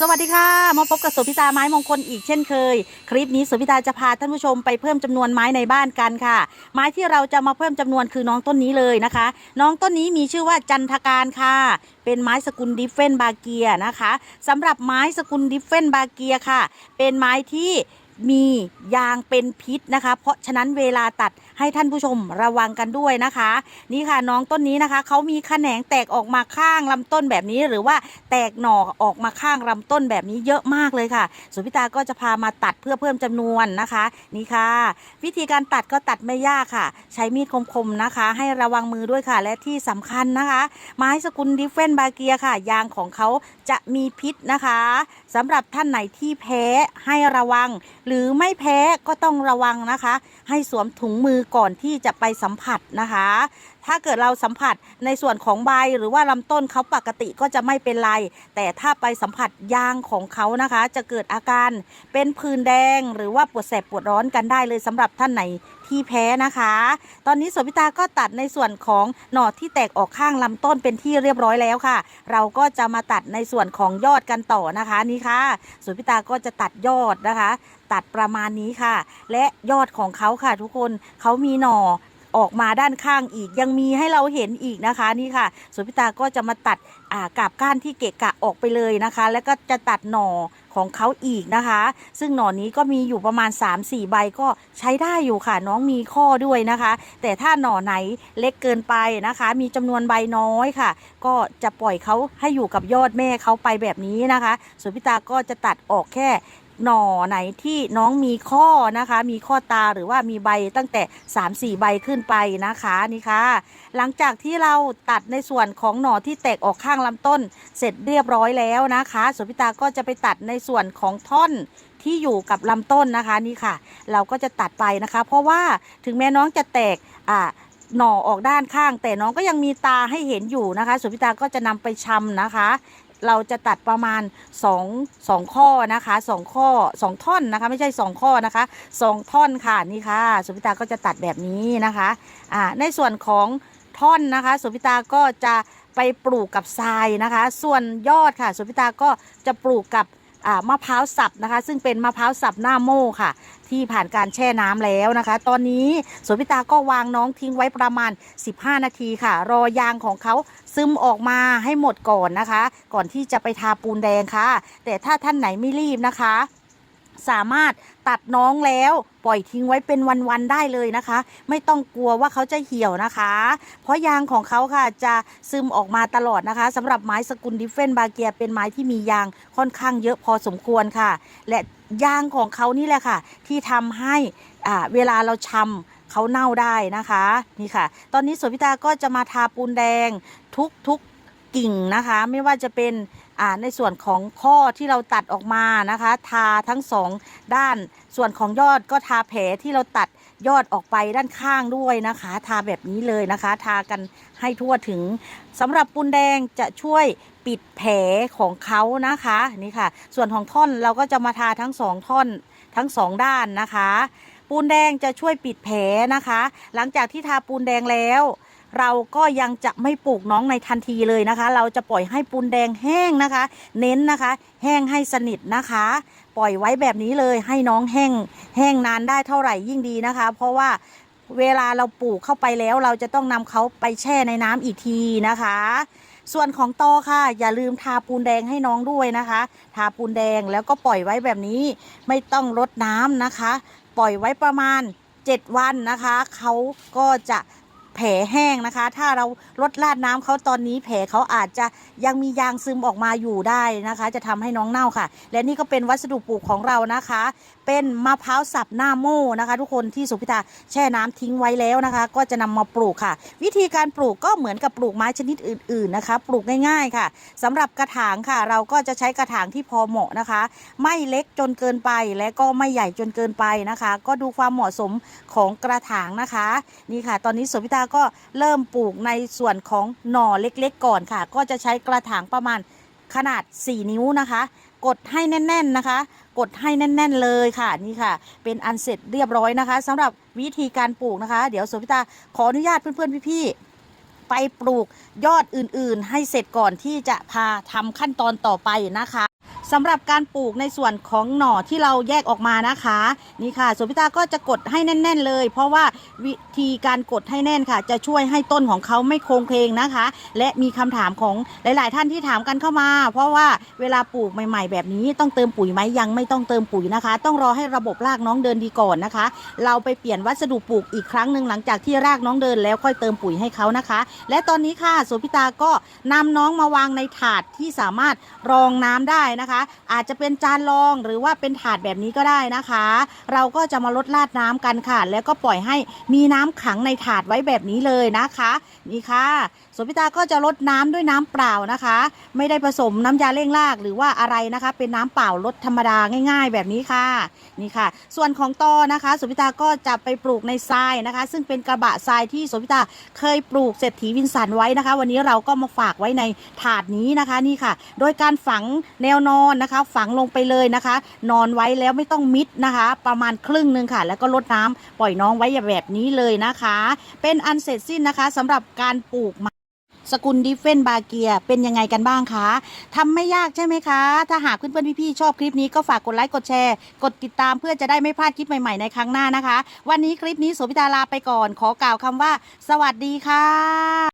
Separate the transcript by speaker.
Speaker 1: สวัสดีค่ะ มาพบกับโสพิตาไม้มงคลอีกเช่นเคย คลิปนี้โสพิตาจะพาท่านผู้ชมไปเพิ่มจำนวนไม้ในบ้านกันค่ะ ไม้ที่เราจะมาเพิ่มจำนวนคือน้องต้นนี้เลยนะคะ น้องต้นนี้มีชื่อว่าจันทการค่ะ เป็นไม้สกุลดิฟเฟนบาเกียนะคะสำหรับไม้สกุลดิฟเฟนบาเกียค่ะ เป็นไม้ที่มียางเป็นพิษนะคะ เพราะฉะนั้นเวลาตัดให้ท่านผู้ชมระวังกันด้วยนะคะ นี่ค่ะน้องต้นนี้นะคะเขามีแขนงแตกออกมาข้างลำต้นแบบนี้ หรือว่าแตกหน่อออกมาข้างลำต้นแบบนี้เยอะมากเลยค่ะสุพิตาก็จะพามาตัดเพื่อเพิ่มจำนวนนะคะ นี่ค่ะ วิธีการตัดก็ตัดไม่ยากค่ะ ใช้มีดคมๆนะคะ ให้ระวังมือด้วยค่ะ และที่สำคัญนะคะ ไม้สกุลดิฟเฟนบาเกียค่ะ ยางของเขาจะมีพิษนะคะสำหรับท่านไหนที่แพ้ให้ระวัง หรือไม่แพ้ก็ต้องระวังนะคะ ให้สวมถุงมือก่อนที่จะไปสัมผัสนะคะ ถ้าเกิดเราสัมผัสในส่วนของใบหรือว่าลำต้นเขาปกติก็จะไม่เป็นไร แต่ถ้าไปสัมผัสยางของเขานะคะ จะเกิดอาการเป็นผื่นแดง หรือว่าปวดแสบปวดร้อนกันได้เลยสำหรับท่านไหนที่แพ้นะคะ ตอนนี้สวนพิตาก็ตัดในส่วนของหน่อที่แตกออกข้างลำต้นเป็นที่เรียบร้อยแล้วค่ะ เราก็จะมาตัดในส่วนของยอดกันต่อนะคะนี่ค่ะสวนพิตาก็จะตัดยอดนะคะตัดประมาณนี้ค่ะ และยอดของเขาค่ะทุกคนเขามีหน่อออกมาด้านข้างอีกยังมีให้เราเห็นอีกนะคะนี่ค่ะสวนพิตาก็จะมาตัดอ่ากาบก้านที่เกะกะออกไปเลยนะคะ แล้วก็จะตัดหน่อของเขาอีกนะคะ ซึ่งหน่อนี้ก็มีอยู่ประมาณ 3-4 ใบก็ใช้ได้อยู่ค่ะ น้องมีข้อด้วยนะคะ แต่ถ้าหน่อไหนเล็กเกินไปนะคะ มีจำนวนใบน้อยค่ะ ก็จะปล่อยเขาให้อยู่กับยอดแม่เขาไปแบบนี้นะคะส่วนพิตาก็จะตัดออกแค่ หน่อไหนที่น้องมีข้อนะคะ มีข้อตาหรือว่ามีใบตั้งแต่ 3-4 ใบขึ้นไปนะคะนี่ค่ะ หลังจากที่เราตัดในส่วนของหน่อที่แตกออกข้างลำต้น เสร็จเรียบร้อยแล้วนะคะสุพิตาก็จะไปตัดในส่วนของท่อนที่อยู่กับลำต้นนะคะนี่ค่ะ เราก็จะตัดไปนะคะ เพราะว่าถึงแม้น้องจะแตกอ่าหน่อออกด้านข้าง แต่น้องก็ยังมีตาให้เห็นอยู่นะคะสุพิตาก็จะนำไปชำนะคะ เราจะตัดประมาณ2 2ข้อนะคะ2ข้อ 2 ท่อนนะคะ ไม่ใช่ 2 ข้อนะคะ 2 ท่อนค่ะนี่ค่ะสุพิตาก็จะตัดแบบนี้นะคะอ่าในส่วนของท่อนนะคะสุพิตาก็จะไปปลูกกับทรายนะคะ ส่วนยอดค่ะสุพิตาก็จะปลูกกับ มะพร้าวสับนะคะ ซึ่งเป็นมะพร้าวสับหน้าโม่ค่ะ ที่ผ่านการแช่น้ำแล้วนะคะ ตอนนี้สวนพิตาก็วางน้องทิ้งไว้ประมาณ 15 นาทีค่ะ รอยางของเขาซึมออกมาให้หมดก่อนนะคะ ก่อนที่จะไปทาปูนแดงค่ะ แต่ถ้าท่านไหนไม่รีบนะคะ สามารถตัดน้องแล้วปล่อยทิ้งไว้เป็นวันๆได้เลยนะคะ ไม่ต้องกลัวว่าเขาจะเหี่ยวนะคะ เพราะยางของเขาค่ะจะซึมออกมาตลอดนะคะสำหรับไม้สกุลดิฟเฟนบาเกียเป็นไม้ที่มียางค่อนข้างเยอะพอสมควรค่ะ และยางของเขานี่แหละค่ะ ที่ทำให้เวลาเราชำเขาเน่าได้นะคะนี่ค่ะ ตอนนี้สวพิตาก็จะมาทาปูนแดงทุกทุกกิ่งนะคะ ไม่ว่าจะเป็น อ่าในส่วนของข้อที่เราตัดออกมานะคะ ทาทั้งสองด้าน ส่วนของยอดก็ทาแผลที่เราตัดยอดออกไปด้านข้างด้วยนะคะ ทาแบบนี้เลยนะคะ ทากันให้ทั่วถึงสำหรับปูนแดงจะช่วยปิดแผลของเขานะคะนี่ค่ะ ส่วนของท่อนเราก็จะมาทาทั้งสองท่อนทั้งสองด้านนะคะ ปูนแดงจะช่วยปิดแผลนะคะ หลังจากที่ทาปูนแดงแล้ว เราก็ยังจะไม่ปลูกน้องในทันทีเลยนะคะ เราจะปล่อยให้ปูนแดงแห้งนะคะ เน้นนะคะ แห้งให้สนิทนะคะ ปล่อยไว้แบบนี้เลยให้น้องแห้งแห้งนานได้เท่าไหร่ยิ่งดีนะคะ เพราะว่าเวลาเราปลูกเข้าไปแล้ว เราจะต้องนำเขาไปแช่ในน้ำอีกทีนะคะ ส่วนของตอค่ะ อย่าลืมทาปูนแดงให้น้องด้วยนะคะ ทาปูนแดงแล้วก็ปล่อยไว้แบบนี้ ไม่ต้องรดน้ำนะคะ ปล่อยไว้ประมาณ 7 วันนะคะ เขาก็จะ แผลแห้งนะคะ ถ้าเราลดราดน้ำเขาตอนนี้แผลเขาอาจจะยังมียางซึมออกมาอยู่ได้นะคะ จะทำให้น้องเน่าค่ะ และนี่ก็เป็นวัสดุปลูกของเรานะคะ เป็นมะพร้าวสับหน้าโม่นะคะ ทุกคนที่สุพิตาแช่น้ำทิ้งไว้แล้วนะคะ ก็จะนำมาปลูกค่ะ วิธีการปลูกก็เหมือนกับปลูกไม้ชนิดอื่น ๆนะคะ ปลูกง่ายๆค่ะสำหรับกระถางค่ะ เราก็จะใช้กระถางที่พอเหมาะนะคะ ไม่เล็กจนเกินไปและก็ไม่ใหญ่จนเกินไปนะคะ ก็ดูความเหมาะสมของกระถางนะคะ นี่ค่ะ ตอนนี้โสพิตาก็เริ่มปลูกในส่วนของหน่อเล็กๆก่อนค่ะ ก็จะใช้กระถางประมาณขนาด 4 นิ้วนะคะ กดให้แน่น ๆนะคะ กดให้แน่น ๆ เลยค่ะนี่ค่ะ เป็นอันเสร็จเรียบร้อยนะคะสำหรับวิธีการปลูกนะคะ เดี๋ยวโสพิตาขออนุญาตเพื่อนๆพี่ๆไปปลูกยอดอื่นๆ ให้เสร็จก่อนที่จะพาทำขั้นตอนต่อไปนะคะ สำหรับการปลูกในส่วนของหน่อที่เราแยกออกมานะคะนี่ค่ะสวนพิตาก็จะกดให้แน่น ๆ เลย เพราะว่าวิธีการกดให้แน่นค่ะ จะช่วยให้ต้นของเขาไม่โครงเพลงนะคะ และมีคำถามของหลาย ๆ ท่านที่ถามกันเข้ามา เพราะว่าเวลาปลูกใหม่ ๆ แบบนี้ต้องเติมปุ๋ยไหมยังไม่ต้องเติมปุ๋ยนะคะ ต้องรอให้ระบบรากน้องเดินดีก่อนนะคะ เราไปเปลี่ยนวัสดุปลูกอีกครั้งหนึ่งหลังจากที่รากน้องเดินแล้วค่อยเติมปุ๋ยให้เขานะคะ และตอนนี้ค่ะสวนพิตาก็นำน้องมาวางในถาดที่สามารถรองน้ำได้นะคะอาจจะเป็นจานรองหรือว่าเป็นถาดแบบนี้ก็ได้นะคะ เราก็จะมาลดราดน้ำกันค่ะ แล้วก็ปล่อยให้มีน้ำขังในถาดไว้แบบนี้เลยนะคะนี่ค่ะสวนพิตาก็จะลดน้ำด้วยน้ำเปล่านะคะ ไม่ได้ผสมน้ำยาเร่งรากหรือว่าอะไรนะคะ เป็นน้ำเปล่าลดธรรมดาง่าย ๆ แบบนี้ค่ะนี่ค่ะ ส่วนของตอนะคะสุพิตาก็จะไปปลูกในทรายนะคะ ซึ่งเป็นกระบะทรายที่สุพิตาเคยปลูกเศรษฐีวินสันไว้นะคะ วันนี้เราก็มาฝากไว้ในถาดนี้นะคะนี่ค่ะ โดยการฝังแนวนอนนะคะ ฝังลงไปเลยนะคะ นอนไว้แล้วไม่ต้องมิดนะคะ ประมาณครึ่งหนึ่งค่ะ แล้วก็ลดน้ำปล่อยน้องไว้แบบนี้เลยนะคะ เป็นอันเสร็จสิ้นนะคะสำหรับการปลูกไม้สกุลดิฟเฟนบาเกียเป็นยังไงกันบ้างคะทำไม่ยากใช่ไหมคะ ถ้าหากเพื่อนๆพี่ๆชอบคลิปนี้ก็ฝากกดไลค์กดแชร์ กดติดตามเพื่อจะได้ไม่พลาดคลิปใหม่ๆในครั้งหน้านะคะ วันนี้คลิปนี้โสพิตาลาไปก่อน ขอกล่าวคำว่า สวัสดีค่ะ